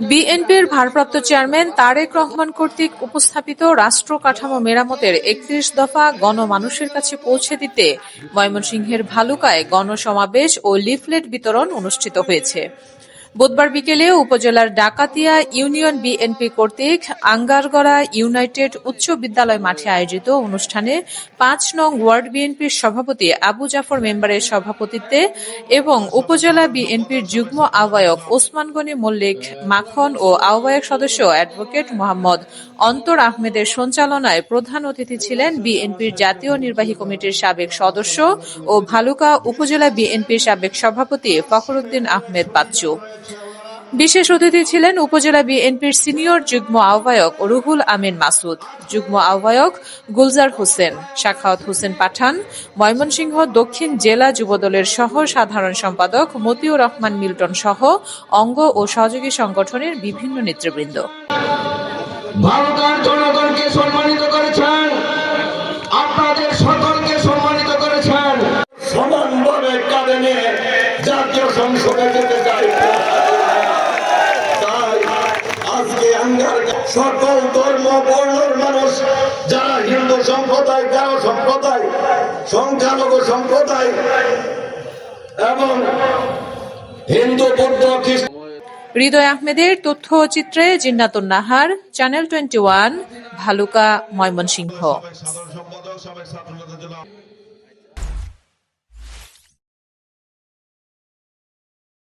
বিএনপির ভারপ্রাপ্ত চেয়ারম্যান তারেক রহমান কর্তৃক উপস্থাপিত রাষ্ট্র কাঠামো মেরামতের একত্রিশ দফা গণমানুষের কাছে পৌঁছে দিতে ময়মনসিংহের ভালুকায় গণসমাবেশ ও লিফলেট বিতরণ অনুষ্ঠিত হয়েছে। বুধবার বিকেলে উপজেলার ডাকাতিয়া ইউনিয়ন বিএনপি কর্তৃক আঙ্গারগড়া ইউনাইটেড উচ্চ বিদ্যালয় মাঠে আয়োজিত অনুষ্ঠানে পাঁচ নং ওয়ার্ড বিএনপির সভাপতি আবু জাফর মেম্বারের সভাপতিত্বে এবং উপজেলা বিএনপির যুগ্ম আহ্বায়ক ওসমান গনি মল্লিক, মাখন ও আহ্বায়ক সদস্য অ্যাডভোকেট মোহাম্মদ অন্তর আহমেদের সঞ্চালনায় প্রধান অতিথি ছিলেন বিএনপির জাতীয় নির্বাহী কমিটির সাবেক সদস্য ও ভালুকা উপজেলা বিএনপির সাবেক সভাপতি ফখরুদ্দিন আহমেদ বাচ্চু। বিশেষ অতিথি ছিলেন উপজেলা বিএনপির সিনিয়র যুগ্ম আহ্বায়ক রুহুল আমিন মাসুদ যুগ্ম আহ্বায়ক গুলজার হোসেন শাখাওয়াত হোসেন পাঠান ময়মনসিংহ দক্ষিণ জেলা যুবদলের সহ সাধারণ সম্পাদক মতিউর রহমান মিল্টন সহ অঙ্গ ও সহযোগী সংগঠনের বিভিন্ন নেতৃবৃন্দ। জনগণকে সম্মানিত করেছেন আপনাদের সকলকে সম্মানিত করেছেন। সমানভাবে কাঁধে নিয়ে জাতীয় সংসদে যেতে চাই। সকল ধর্ম বর্ণের মানুষ, যারা হিন্দু সম্প্রদায় সম্প্রদায়, সংখ্যালঘু সম্প্রদায় এবং হিন্দু, বৌদ্ধ খ্রিস্ট হৃদয় আহমেদের তথ্য ও চিত্রে Jinnatun Nahar, channel twenty one, Bhaluka, Mymensingh.